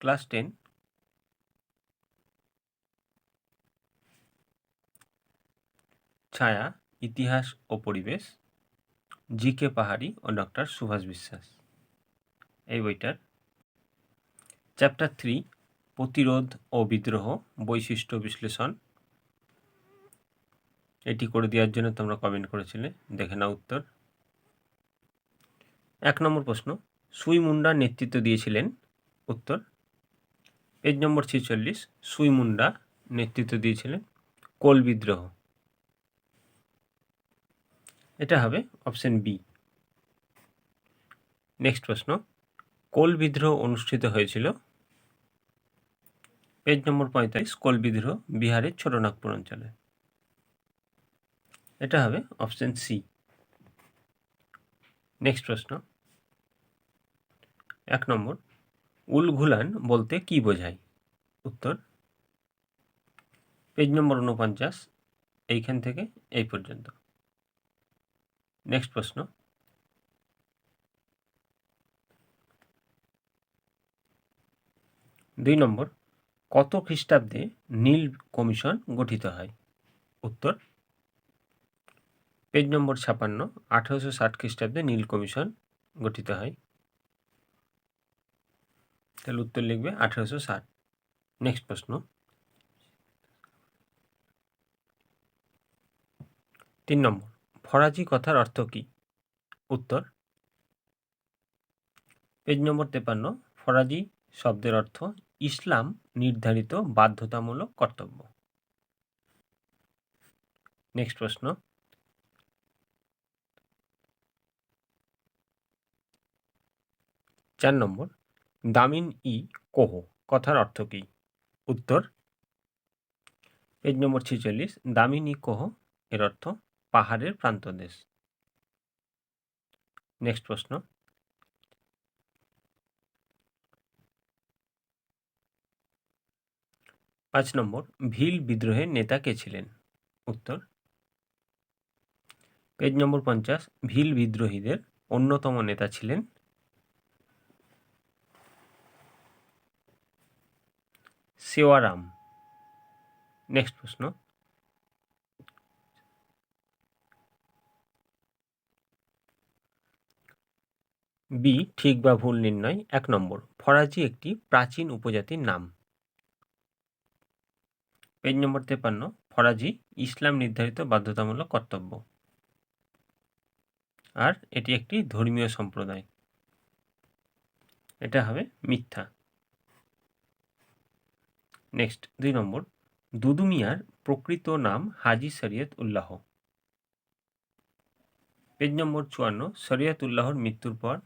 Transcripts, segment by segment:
Class ten. ছায়া, ইতিহাস ও পরিবেশ জি কে পাহাড়ি ও ডক্টর সুভাষ বিশ্বাস। এই বইটার চ্যাপ্টার থ্রি, প্রতিরোধ ও বিদ্রোহ, বৈশিষ্ট্য বিশ্লেষণ। এটি করে দেওয়ার জন্য তোমরা কমেন্ট করেছিলে, দেখে নাও উত্তর। এক নম্বর প্রশ্ন, সুই মুন্ডা নেতৃত্ব দিয়েছিলেন? উত্তর পেজ নম্বর ছেচল্লিশ, সুই মুন্ডা নেতৃত্ব দিয়েছিলেন কোল বিদ্রোহ। এটা হবে অপশন বি নেক্সট প্রশ্ন, কোল বিদ্রোহ অনুষ্ঠিত হয়েছিল পেজ নম্বর পঁয়তাল্লিশ, কোল বিদ্রোহ বিহারের ছোটনাগপুর অঞ্চলে। এটা হবে অপশন সি নেক্সট প্রশ্ন, এক নম্বর উলঘুলান বলতে কি বোঝায়? উত্তর, পেজ নম্বর উনপঞ্চাশ এইখান থেকে এই পর্যন্ত। নেক্সট প্রশ্ন। দুই নম্বর, কত খ্রিস্টাব্দে নীল কমিশন গঠিত হয়? উত্তর, পেজ নম্বর ছাপান্ন, আঠেরোশো ষাট খ্রিস্টাব্দে নীল কমিশন গঠিত হয়। তাহলে উত্তর লিখবে আঠেরোশো ষাট। নেক্সট প্রশ্ন। তিন নম্বর ফরাজি কথার অর্থ কী? উত্তর। পেজ নম্বর তেপান্ন ফরাজি শব্দের অর্থ ইসলাম নির্ধারিত বাধ্যতামূলক কর্তব্য। নেক্সট প্রশ্ন। চার নম্বর দামিন ই কোহ, কথার অর্থ কী? উত্তর, পেজ নম্বর ছেচল্লিশ, দামিন ই কোহ এর অর্থ পাহাড়ের প্রান্তদেশ নেক্সট প্রশ্ন। পাঁচ নম্বর, ভিল বিদ্রোহের নেতা কে ছিলেন? উত্তর, পেজ নম্বর পঞ্চাশ, ভিল বিদ্রোহীদের অন্যতম নেতা ছিলেন সেওয়ারাম নেক্সট প্রশ্ন. বি ঠিক বা ভুল নির্ণয়, এক নম্বর। ফরাজি একটি প্রাচীন উপজাতির নাম। পেজ নম্বর তেপান্ন, ফরাজি ইসলাম নির্ধারিত বাধ্যতামূলক কর্তব্য। আর এটি একটি ধর্মীয় সম্প্রদায়। এটা হবে মিথ্যা। নেক্সট দুই নম্বর। দুদুমিয়ার প্রকৃত নাম হাজি শরিয়ত উল্লাহ পেজ নম্বর চুয়ান্ন শরিয়ত উল্লাহর মৃত্যুর পর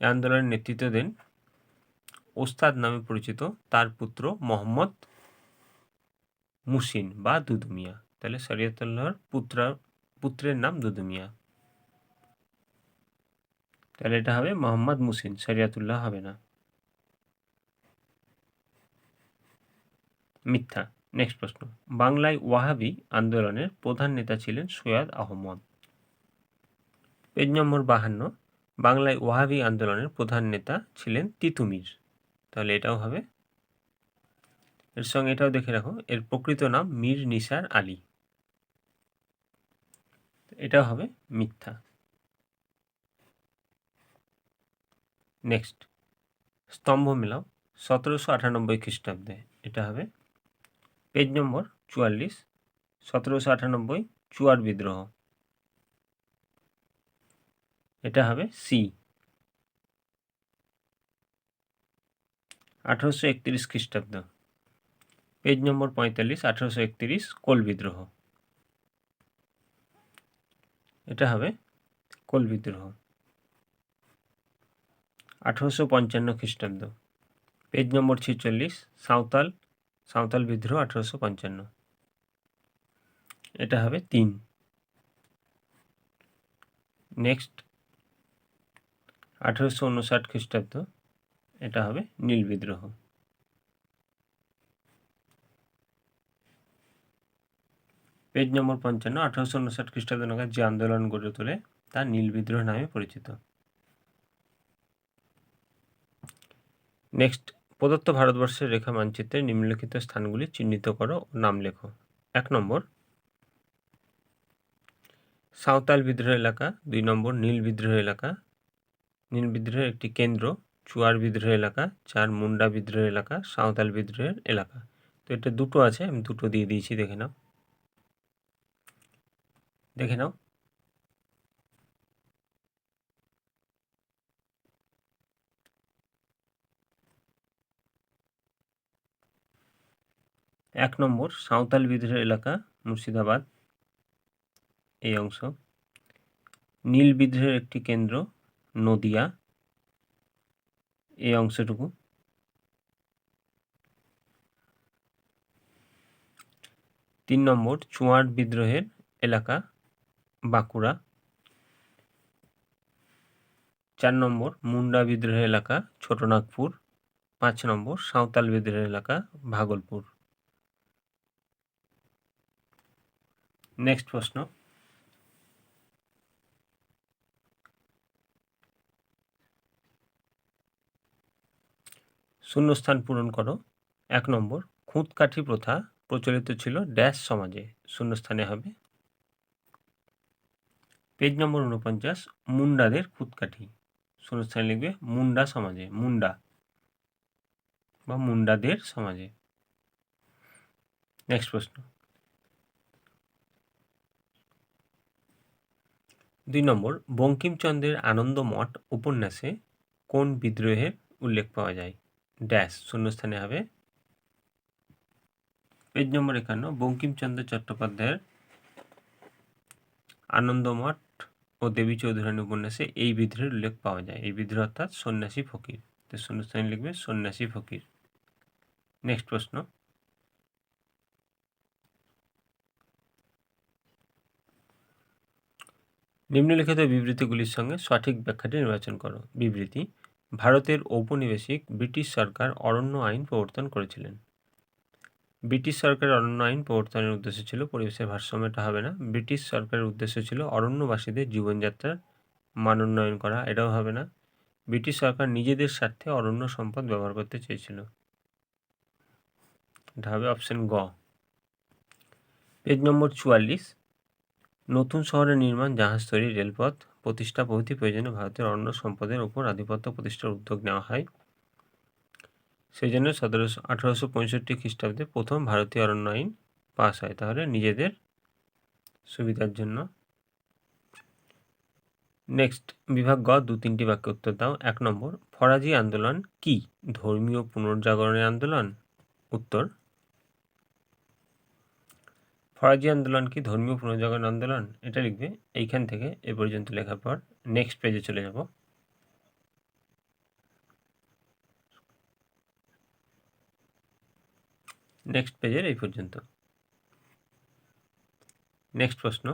আন্দোলনের নেতৃত্ব দেন ওস্তাদ নামে পরিচিত তার পুত্র মোহাম্মদ মুসিন বা দুদুমিয়া তাহলে শরিয়তুল্লাহর পুত্র, পুত্রের নাম দুদুমিয়া তাহলে এটা হবে মোহাম্মদ মুসিন, শরিয়াতুল্লাহ হবে না। মিথ্যা। নেক্সট প্রশ্ন। বাংলায় ওয়াহাবি আন্দোলনের প্রধান নেতা ছিলেন সৈয়দ আহমদ। পেজ নম্বর বাহান্ন। বাংলায় ওয়াহাবি আন্দোলনের প্রধান নেতা ছিলেন তিতুমির। তাহলে এটাও হবে। এর সঙ্গে এটাও দেখে রাখো, এর প্রকৃত নাম মীর নিসার আলী। এটাও হবে মিথ্যা। নেক্সট। স্তম্ভ মেলাও, সতেরোশো আটানব্বই খ্রিস্টাব্দে। এটা হবে পেজ নম্বর চুয়াল্লিশ, সতেরোশো আটানব্বই, চুয়ার বিদ্রোহ। এটা হবে সি আঠারোশো একত্রিশ খ্রিস্টাব্দ। পেজ নম্বর পঁয়তাল্লিশ, আঠারোশো একত্রিশ, কোল বিদ্রোহ। এটা হবে কোল বিদ্রোহ। আঠারোশো পঞ্চান্ন খ্রিস্টাব্দ। পেজ নম্বর ছেচল্লিশ, সাঁওতাল সাঁওতাল বিদ্রোহ আঠারোশো পঞ্চান্ন। এটা হবে তিন। নেক্সট আঠেরোশো উনষাট খ্রিস্টাব্দ, এটা হবে নীল বিদ্রোহ। পেজ নম্বর পঞ্চান্ন, আঠারোশো উনষাট খ্রিস্টাব্দ নাগাদ যে আন্দোলন গড়ে তোলে, তা নীল বিদ্রোহ নামে পরিচিত। নেক্সট প্রদত্ত ভারতবর্ষের রেখা মানচিত্রে নিম্নলিখিত স্থানগুলি চিহ্নিত করো ও নাম লেখো। এক নম্বর, সাঁওতাল বিদ্রোহ এলাকা। দুই নম্বর, নীল বিদ্রোহ এলাকা। নীল বিদ্রোহের একটি কেন্দ্র, চুয়ার বিদ্রোহ এলাকা, চার মুন্ডা বিদ্রোহ এলাকা, সাঁওতাল বিদ্রোহের এলাকা। তো এটা দুটো আছে, আমি দুটো দিয়ে দিয়েছি, দেখে নাও। দেখে নাও। এক নম্বর, সাঁওতাল বিদ্রোহ এলাকা, মুর্শিদাবাদ, এই অংশ। নীল বিদ্রোহের একটি কেন্দ্র, নদিয়া, এই অংশটুকু। তিন নম্বর, চুয়াট বিদ্রোহের এলাকা, বাঁকুড়া। চার নম্বর, মুন্ডা বিদ্রোহের এলাকা, ছোটনাগপুর। পাঁচ নম্বর, সাঁওতাল বিদ্রোহের এলাকা, ভাগলপুর। নেক্সট প্রশ্ন। শূন্যস্থান পূরণ করো। এক নম্বর, খুঁতকাঠি প্রথা প্রচলিত ছিল ড্যাশ সমাজে। শূন্যস্থানে হবে। পেজ নম্বর উনপঞ্চাশ, মুন্ডাদের খুঁতকাঠি। শূন্যস্থানে লিখবে মুন্ডা সমাজে, মুন্ডা। বা মুন্ডাদের সমাজে। নেক্সট প্রশ্ন। দুই নম্বর, বঙ্কিমচন্দ্রের আনন্দমঠ উপন্যাসে কোন বিদ্রোহের উল্লেখ পাওয়া যায়? ড্যাশ, শূন্যস্থানে হবে। পেজ নম্বর একান্ন, বঙ্কিমচন্দ্র চট্টোপাধ্যায়ের আনন্দমঠ ও দেবী চৌধুরানী উপন্যাসে এই বিদ্রোহের উল্লেখ পাওয়া যায়। এই বিদ্রোহ অর্থাৎ সন্ন্যাসী ফকির। তো শূন্যস্থানে লিখবে সন্ন্যাসী ফকির। নেক্সট প্রশ্ন। নিম্নলিখিত বিবৃতিগুলির সঙ্গে সঠিক ব্যাখ্যাটি নির্বাচন করো। বিবৃতি, ভারতের ঔপনিবেশিক ব্রিটিশ সরকার অরণ্য আইন প্রবর্তন করেছিলেন। ব্রিটিশ সরকারের অরণ্য আইন প্রবর্তনের উদ্দেশ্য ছিল পরিবেশের ভারসাম্যটা হবে না। ব্রিটিশ সরকারের উদ্দেশ্য ছিল অরণ্যবাসীদের জীবনযাত্রার মান উন্নয়ন করা, এটাও হবে না। ব্রিটিশ সরকার নিজেদের স্বার্থে অরণ্য সম্পদ ব্যবহার করতে চেয়েছিল। এটা হবে অপশন গ। পেজ নম্বর চুয়াল্লিশ নতুন শহরের নির্মাণ, জাহাজ তৈরি, রেলপথ প্রতিষ্ঠা প্রভৃতি প্রয়োজনে ভারতের অন্য সম্পদের উপর আধিপত্য প্রতিষ্ঠার উদ্যোগ নেওয়া হয়। সেই জন্য সতেরোশো, আঠারোশো পঁয়ষট্টি খ্রিস্টাব্দে প্রথম ভারতীয় অরণ্য আইন পাস হয়। তাহলে নিজেদের সুবিধার জন্য। নেক্সট বিভাগ গ, দু তিনটি বাক্য উত্তর দাও। এক নম্বর, ফরাজি আন্দোলন কি? ধর্মীয় পুনর্জাগরণের আন্দোলন? উত্তর ফরাজি আন্দোলন কি ধর্মীয় পুনর্জাগরণ আন্দোলন? এটা লিখবে এইখান থেকে এ পর্যন্ত লেখার পর নেক্সট পেজে চলে যাব। নেক্সট পেজের এই পর্যন্ত। নেক্সট প্রশ্ন।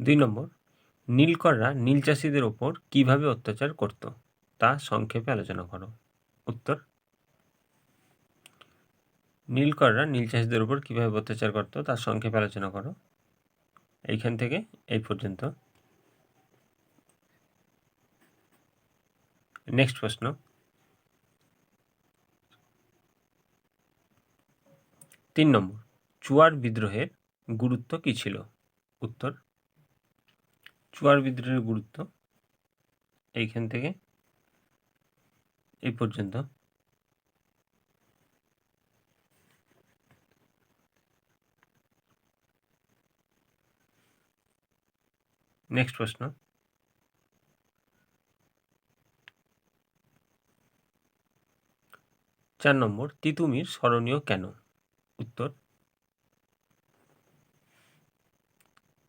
দুই নম্বর, নীলকররা নীল চাষিদের ওপর কীভাবে অত্যাচার করত? তা সংক্ষেপে আলোচনা করো। উত্তর। নীলকররা নীল চাষিদের উপর কীভাবে অত্যাচার করত তার সংক্ষেপে আলোচনা করো। এইখান থেকে এই পর্যন্ত। নেক্সট প্রশ্ন। তিন নম্বর, চুয়ার বিদ্রোহের গুরুত্ব কী ছিল? উত্তর। চুয়ার বিদ্রোহের গুরুত্ব। এইখান থেকে এই পর্যন্ত। নেক্সট প্রশ্ন। চার নম্বর, তিতুমির স্মরণীয় কেন? উত্তর।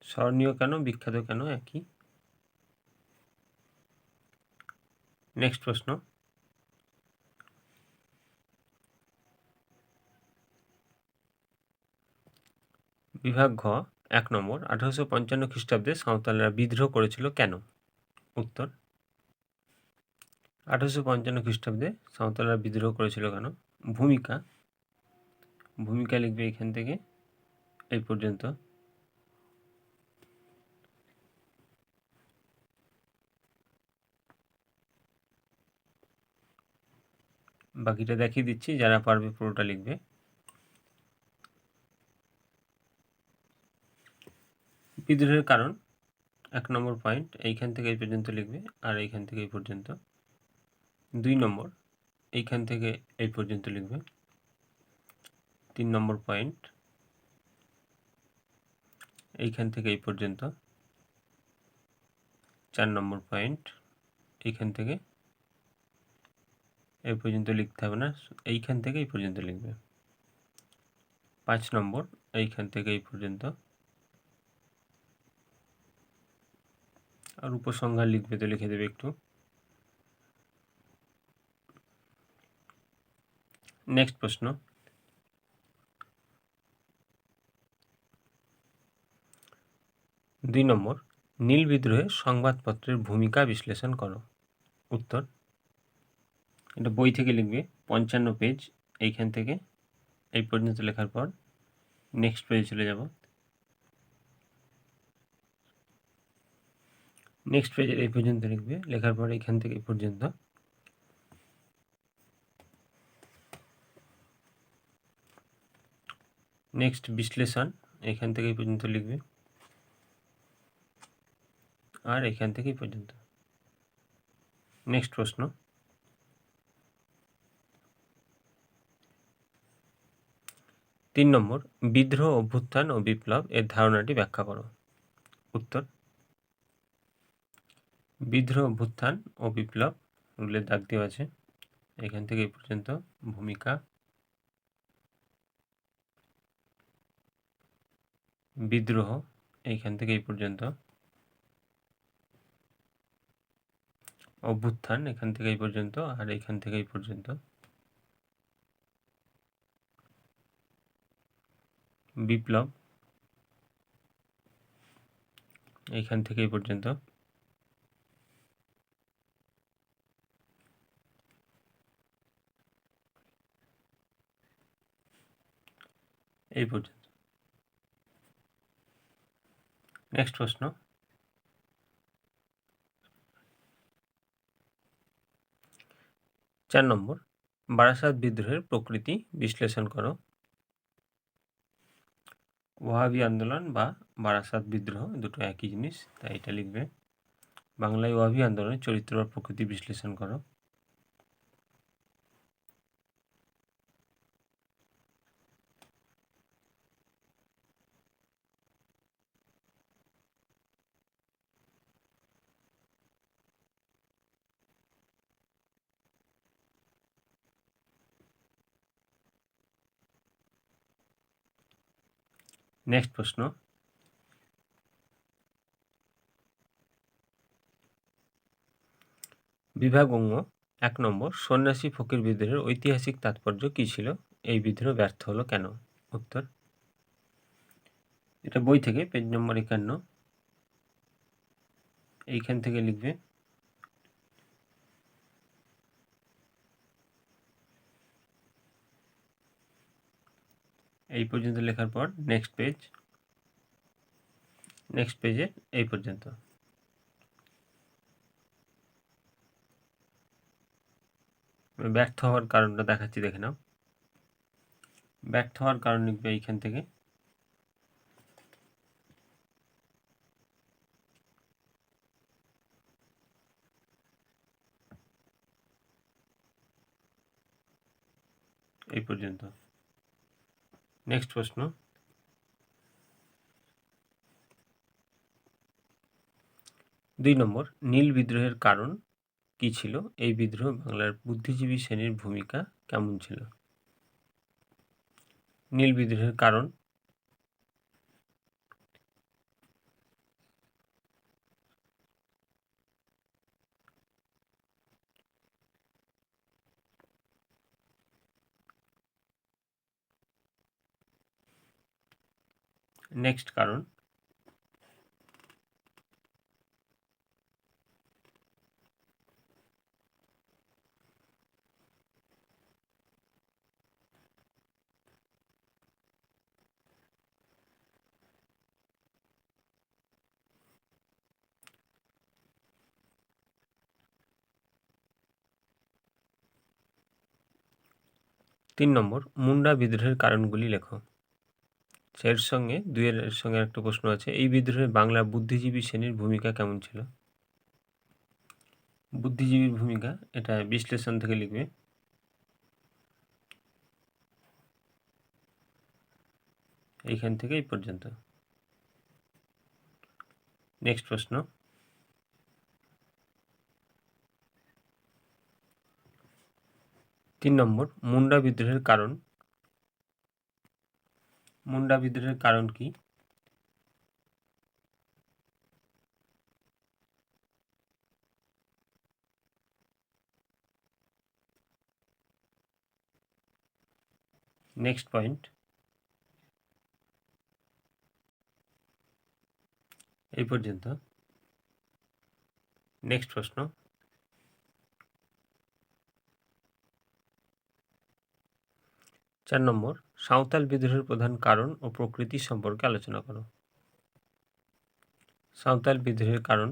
স্মরণীয় কেন, বিখ্যাত কেন, একই। নেক্সট প্রশ্ন। বিভাগ ঘ, এক নম্বর, আঠারোশো পঞ্চান্ন খ্রিস্টাব্দে সাঁওতালরা বিদ্রোহ করেছিল কেন? উত্তর, আঠারোশো পঞ্চান্ন খ্রিস্টাব্দে সাঁওতালরা বিদ্রোহ করেছিল কেন? ভূমিকা ভূমিকা লিখবে এখান থেকে, এই পর্যন্ত। বাকিটা দেখিয়ে দিচ্ছি, যারা পারবে পুরোটা লিখবে। বিদ্রোহের কারণ, এক নম্বর পয়েন্ট এইখান থেকে এই পর্যন্ত লিখবে, আর এইখান থেকে এই পর্যন্ত। দুই নম্বর, এইখান থেকে এই পর্যন্ত লিখবে। তিন নম্বর পয়েন্ট এইখান থেকে এই পর্যন্ত। চার নম্বর পয়েন্ট এইখান থেকে এই পর্যন্ত লিখতে হবে না, এইখান থেকে এই পর্যন্ত লিখবে। পাঁচ নম্বর, এইখান থেকে এই পর্যন্ত। আর উপসংহার লিখবে তো লিখে দেবে একটু। নেক্সট প্রশ্ন। দুই নম্বর, নীল বিদ্রোহে সংবাদপত্রের ভূমিকা বিশ্লেষণ করো। উত্তর। এটা বই থেকে লিখবে, পঞ্চান্ন পেজ এইখান থেকে, এই পর্যন্ত লেখার পর নেক্সট পেজে চলে যাব। নেক্সট পেজের এই পর্যন্ত লিখবে, লেখার পর এখান থেকে এই পর্যন্ত। নেক্সট বিশ্লেষণ, এখান থেকে এই পর্যন্ত লিখবে। আর এখান থেকেই পর্যন্ত। নেক্সট প্রশ্ন। তিন নম্বর, বিদ্রোহ, অভ্যুত্থান ও বিপ্লব এর ধারণাটি ব্যাখ্যা করো। উত্তর। বিদ্রোহ অভ্যুত্থান ও বিপ্লব উল্লেখ দাগ দেওয়া আছে। এখান থেকে এই পর্যন্ত ভূমিকা বিদ্রোহ এইখান থেকে এই পর্যন্ত অভ্যুত্থান, এখান থেকে এই পর্যন্ত আর এখান থেকে এই পর্যন্ত। বিপ্লব এইখান থেকে এই পর্যন্ত। এই পর্যন্ত। নেক্সট প্রশ্ন। চার নম্বর, বারাসাত বিদ্রোহের প্রকৃতি বিশ্লেষণ করো। ওয়াহাবি আন্দোলন বা বারাসাত বিদ্রোহ দুটো একই জিনিস, তাই এটা লিখবে। বাংলায় ওয়াহাবি আন্দোলনের চরিত্র বা প্রকৃতি বিশ্লেষণ করো। নেক্সট প্রশ্ন। বিভাগ অঙ্গ, এক নম্বর, সন্ন্যাসী ফকির বিদ্রোহের ঐতিহাসিক তাৎপর্য কী ছিল? এই বিদ্রোহ ব্যর্থ হলো কেন? উত্তর। এটা বই থেকে, পেজ নম্বর একান্ন। এইখান থেকে লিখবে এই পর্যন্ত লেখার পর নেক্সট পেজ নেক্সট পেজে এই পর্যন্ত। ব্যর্থ হওয়ার কারণটা দেখাচ্ছি, দেখে নাও। ব্যর্থ হওয়ার কারণ লিখবে এইখান থেকে। এই পর্যন্ত। নেক্সট প্রশ্ন দুই নম্বর, নীল বিদ্রোহের কারণ কি ছিল? এই বিদ্রোহ বাংলার বুদ্ধিজীবী শ্রেণির ভূমিকা কেমন ছিল? নীল বিদ্রোহের কারণ নেক্সট কারণ। তিন নম্বর মুন্ডা বিদ্রোহের কারণগুলি লেখো। এর সঙ্গে, দুইয়ের সঙ্গে একটা প্রশ্ন আছে, এই বিদ্রোহে বাংলা বুদ্ধিজীবী শ্রেণির ভূমিকা কেমন ছিল? বুদ্ধিজীবীর ভূমিকা, এটা বিশ্লেষণ থেকে লিখবে। এইখান থেকে এই পর্যন্ত। নেক্সট প্রশ্ন। তিন নম্বর, মুন্ডা বিদ্রোহের কারণ মুন্ডা বিদ্রোহের কারণ কি? নেক্সট পয়েন্ট এই পর্যন্ত। নেক্সট প্রশ্ন. চার নম্বর, সাঁওতাল বিদ্রোহের প্রধান কারণ ও প্রকৃতি সম্পর্কে আলোচনা করো। সাঁওতাল বিদ্রোহের কারণ।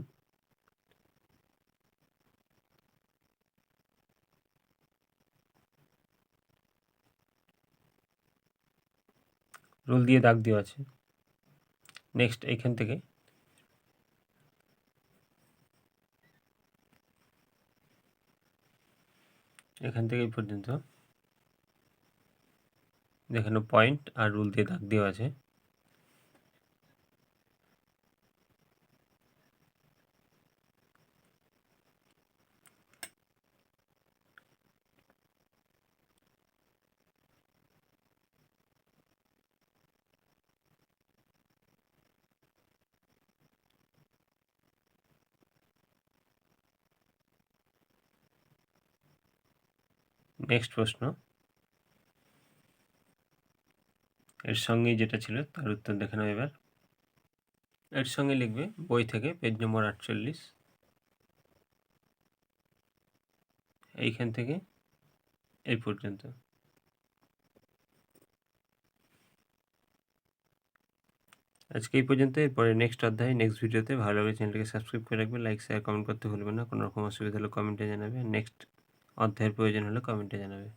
রুল দিয়ে দাগ দেওয়া আছে। নেক্সট এখান থেকে। এখান থেকে এই পর্যন্ত। দেখানো পয়েন্ট আর রুল দিয়ে দাগ দেওয়া আছে। নেক্সট প্রশ্ন। এর সঙ্গে যেটা ছিল তার উত্তর দেখে নাও এবার। এর সঙ্গে লিখবে বই থেকে পেজ নম্বর আটচল্লিশ। এইখান থেকে এই পর্যন্ত। আজকে এই পর্যন্ত, এরপরে নেক্সট অধ্যায় নেক্সট ভিডিওতে। ভালো লাগলে চ্যানেলটিকে সাবস্ক্রাইব করে রাখবে লাইক শেয়ার কমেন্ট করতে ভুলবেন না। কোনো রকম অসুবিধা হলে কমেন্টে জানাবে। নেক্সট অধ্যায়ের প্রয়োজন হলে কমেন্টে জানাবে।